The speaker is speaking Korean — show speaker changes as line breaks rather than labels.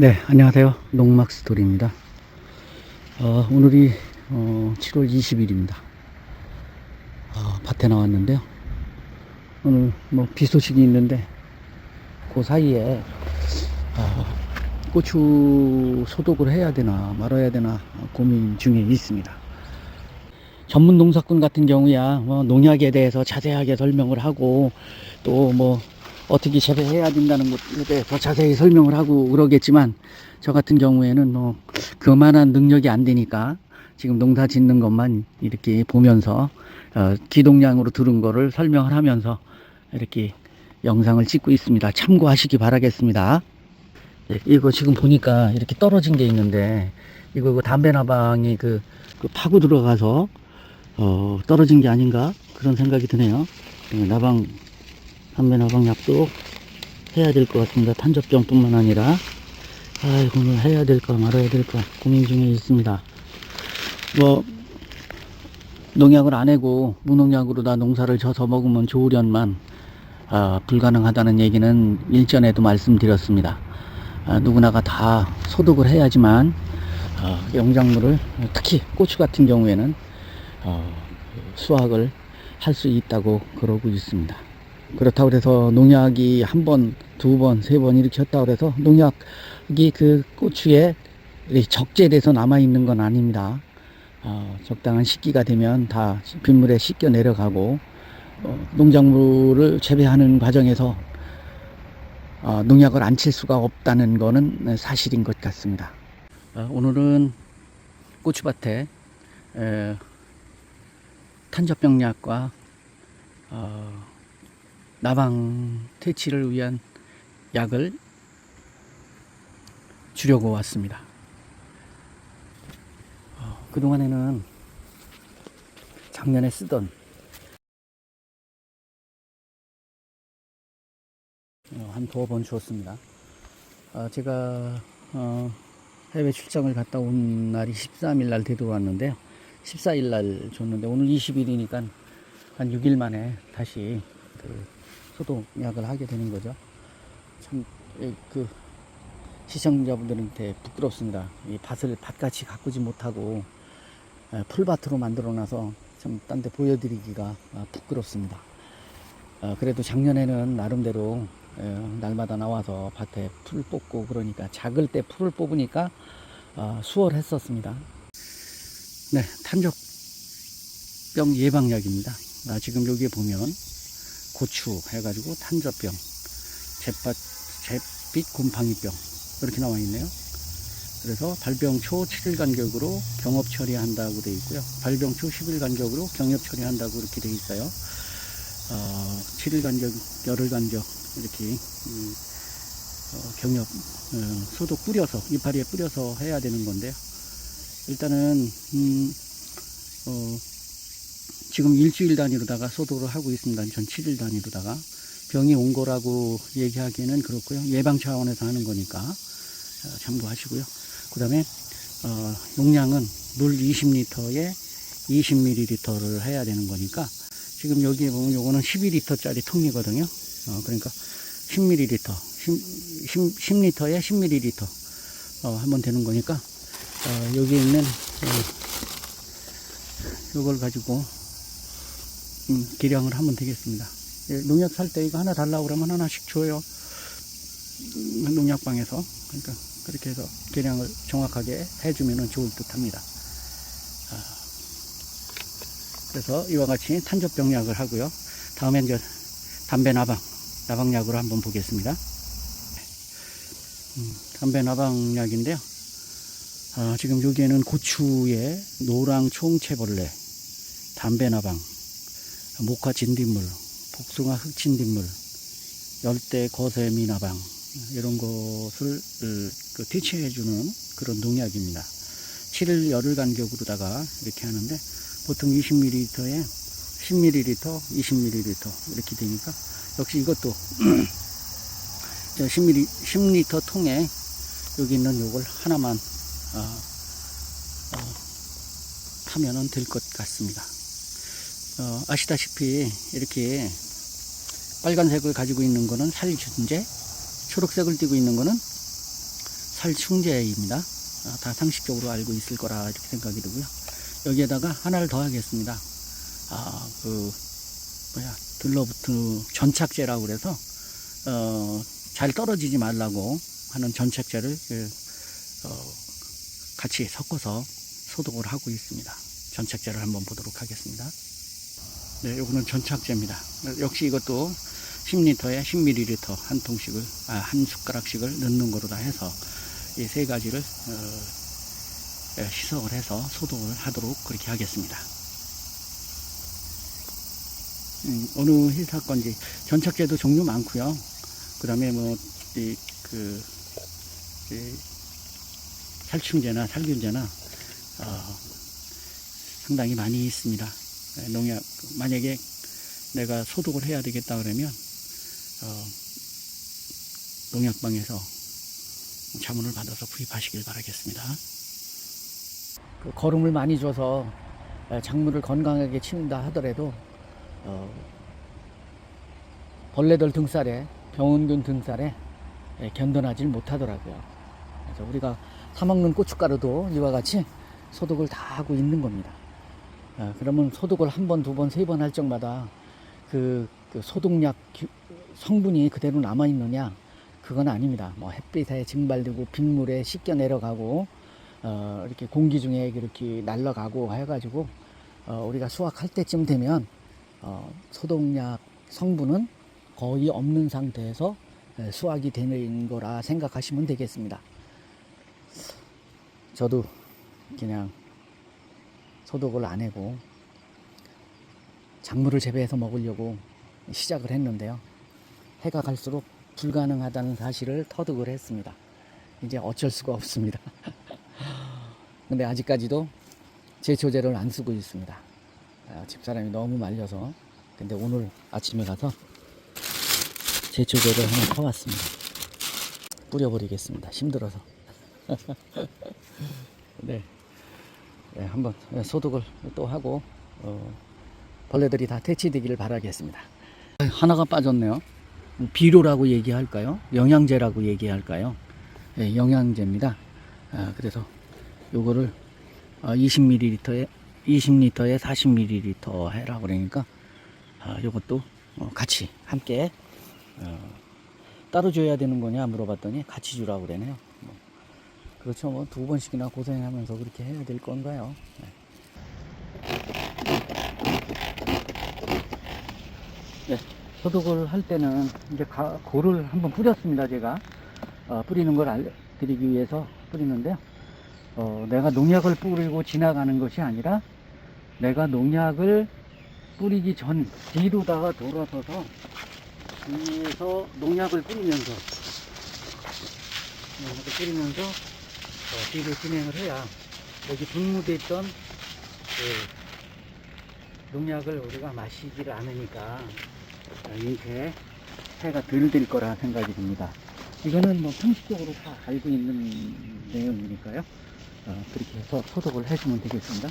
네, 안녕하세요. 농막 스토리입니다. 어, 오늘이 어, 7월 20일입니다. 아, 밭에 나왔는데요. 오늘 뭐 비 소식이 있는데 그 사이에 아, 고추 소독을 해야 되나 말아야 되나 고민 중에 있습니다. 전문 농사꾼 같은 경우야 뭐 농약에 대해서 자세하게 설명을 하고 또뭐 어떻게 재배해야 된다는 것에 대해서 자세히 설명을 하고 그러겠지만 저 같은 경우에는 뭐 그만한 능력이 안 되니까 지금 농사 짓는 것만 이렇게 보면서 어, 기동량으로 들은 거를 설명을 하면서 이렇게 영상을 찍고 있습니다. 참고하시기 바라겠습니다. 네, 이거 지금 보니까 이렇게 떨어진 게 있는데 이거 그 담배 나방이 그, 그 파고 들어가서 어, 떨어진 게 아닌가 그런 생각이 드네요. 네, 나방 담배 나방 약도 해야 될 것 같습니다. 탄저병뿐만 아니라 아 오늘 해야 될까 말아야 될까 고민 중에 있습니다. 뭐 농약을 안 해고 무농약으로 다 농사를 져서 먹으면 좋으련만 아, 불가능하다는 얘기는 일전에도 말씀드렸습니다. 아, 누구나가 다 소독을 해야지만 어, 영작물을 특히 고추 같은 경우에는 어, 수확을 할 수 있다고 그러고 있습니다. 그렇다고 해서 농약이 한 번, 두 번, 세 번 이렇게 했다고 해서 농약이 그 고추에 적재돼서 남아 있는 건 아닙니다. 어, 적당한 시기가 되면 다 빗물에 씻겨 내려가고 어, 농작물을 재배하는 과정에서 어, 농약을 안 칠 수가 없다는 거는 사실인 것 같습니다. 어, 오늘은 고추밭에 에, 탄저병약과 어, 나방 퇴치를 위한 약을 주려고 왔습니다. 어, 그동안에는 작년에 쓰던 어, 한 두어 번 주었습니다. 어, 제가 어, 해외 출장을 갔다 온 날이 13일 날 되돌아왔는데요. 14일 날 줬는데 오늘 20일이니까 한 6일 만에 다시 그 소독약을 하게 되는 거죠. 참, 예, 그, 시청자분들한테 부끄럽습니다. 이 밭을 밭같이 가꾸지 못하고 예, 풀밭으로 만들어 놔서 참 딴 데 보여드리기가 아, 부끄럽습니다. 어, 그래도 작년에는 나름대로 예, 날마다 나와서 밭에 풀 뽑고 그러니까 작을 때 풀을 뽑으니까 어, 수월했었습니다. 네, 탄저병 예방약입니다. 아, 지금 여기에 보면 고추 해가지고 탄저병, 잿밭, 잿빛 곰팡이병 이렇게 나와 있네요. 그래서 발병 초 7일 간격으로 경업 처리한다고 되어 있고요. 발병 초 10일 간격으로 경협 처리한다고 이렇게 되어 있어요. 어, 7일 간격, 열흘 간격 이렇게 음, 어, 경협 어, 소독 뿌려서 이파리에 뿌려서 해야 되는 건데요. 일단은 음, 어, 지금 일주일 단위로다가 소독을 하고 있습니다. 전 7일 단위로다가 병이 온 거라고 얘기하기에는 그렇고요. 예방 차원에서 하는 거니까 어, 참고하시고요. 그 다음에 어, 용량은 물 20리터에 20ml를 해야 되는 거니까 지금 여기에 보면 요거는 12리터짜리 통이거든요. 어, 그러니까 10ml, 10, 10, 10리터에 10ml 어, 하면 되는 거니까 어, 여기에 있는 어, 요걸 가지고 음, 계량을 하면 되겠습니다. 예, 농약 살 때 이거 하나 달라고 그러면 하나씩 줘요. 음, 농약방에서. 그러니까 그렇게 해서 계량을 정확하게 해주면 좋을 듯 합니다. 아, 그래서 이와 같이 탄저병약을 하고요. 다음에 이제 담배 나방, 나방약으로 한번 보겠습니다. 음, 담배 나방약인데요. 아, 지금 여기에는 고추에 노랑 총채벌레, 담배 나방, 목화 진딧물, 복숭아 흑진딧물, 열대 거세미 나방 이런 것을 어, 그 퇴치해주는 그런 농약입니다. 7일 열흘 간격으로다가 이렇게 하는데 보통 20ml에 10ml, 20ml 이렇게 되니까 역시 이것도 10ml, 10리터 통에 여기 있는 요걸 하나만 어, 어, 타면은 될 것 같습니다. 어, 아시다시피 이렇게 빨간색을 가지고 있는 거는 살균제, 초록색을 띠고 있는 거는 살충제입니다. 아, 다 상식적으로 알고 있을 거라 이렇게 생각이 들고요. 여기에다가 하나를 더 하겠습니다. 아, 그, 뭐야, 들러붙은 전착제라고 그래서, 어, 잘 떨어지지 말라고 하는 전착제를, 그, 어, 같이 섞어서 소독을 하고 있습니다. 전착제를 한번 보도록 하겠습니다. 네, 요거는 전착제입니다. 역시 이것도 10리터에 10ml 한 통씩을, 아, 한 숟가락씩을 넣는 거로 다 해서 이 세 가지를, 어, 예, 시석을 해서 소독을 하도록 그렇게 하겠습니다. 음, 어느 회사 건지 전착제도 종류 많고요. 그 다음에 뭐, 이, 그, 이 살충제나 살균제나, 어, 상당히 많이 있습니다. 예, 농약, 만약에 내가 소독을 해야 되겠다 그러면, 어, 농약방에서 자문을 받아서 구입하시길 바라겠습니다. 그 거름을 많이 줘서 에, 작물을 건강하게 치운다 하더라도 어, 벌레들 등살에 병원균 등살에 에, 견뎌나질 못하더라고요. 그래서 우리가 사 먹는 고춧가루도 이와 같이 소독을 다 하고 있는 겁니다. 어, 그러면 소독을 한 번, 두 번, 세 번 할 적마다 그, 그 소독약 기- 성분이 그대로 남아 있느냐? 그건 아닙니다. 뭐 햇빛에 증발되고 빗물에 씻겨 내려가고 어, 이렇게 공기 중에 이렇게 날아가고 해가지고 어, 우리가 수확할 때쯤 되면 어, 소독약 성분은 거의 없는 상태에서 에, 수확이 되는 거라 생각하시면 되겠습니다. 저도 그냥 소독을 안 하고 작물을 재배해서 먹으려고 시작을 했는데요. 해가 갈수록 불가능하다는 사실을 터득을 했습니다. 이제 어쩔 수가 없습니다. 근데 아직까지도 제초제를 안 쓰고 있습니다. 아, 집사람이 너무 말려서. 근데 오늘 아침에 가서 제초제를 하나 사왔습니다. 뿌려버리겠습니다. 힘들어서. 네. 네, 한번 소독을 또 하고 어, 벌레들이 다 퇴치되기를 바라겠습니다. 하나가 빠졌네요. 비료라고 얘기할까요? 영양제라고 얘기할까요? 네, 영양제입니다. 아, 그래서 요거를 어, 20ml에 20리터에 40ml 해라 그러니까 아, 요것도 어, 같이 함께 어, 따로 줘야 되는 거냐 물어봤더니 같이 주라고 그러네요. 뭐, 그렇죠. 뭐 두 번씩이나 고생하면서 그렇게 해야 될 건가요? 네. 네, 소독을 할 때는 이제 가, 고를 한번 뿌렸습니다. 제가 어, 뿌리는 걸 알려드리기 위해서 뿌리는데요. 어, 내가 농약을 뿌리고 지나가는 것이 아니라 내가 농약을 뿌리기 전 뒤로다가 돌아서서 뒤에서 농약을 뿌리면서 농약을 뿌리면서 어, 뒤로 진행을 해야 여기 분무돼 있던 그 농약을 우리가 마시지를 않으니까 어, 이렇게 해가 덜 될 거라 생각이 듭니다. 이거는 뭐 상식적으로 다 알고 있는 내용이니까요. 어, 그렇게 해서 소독을 해주면 되겠습니다.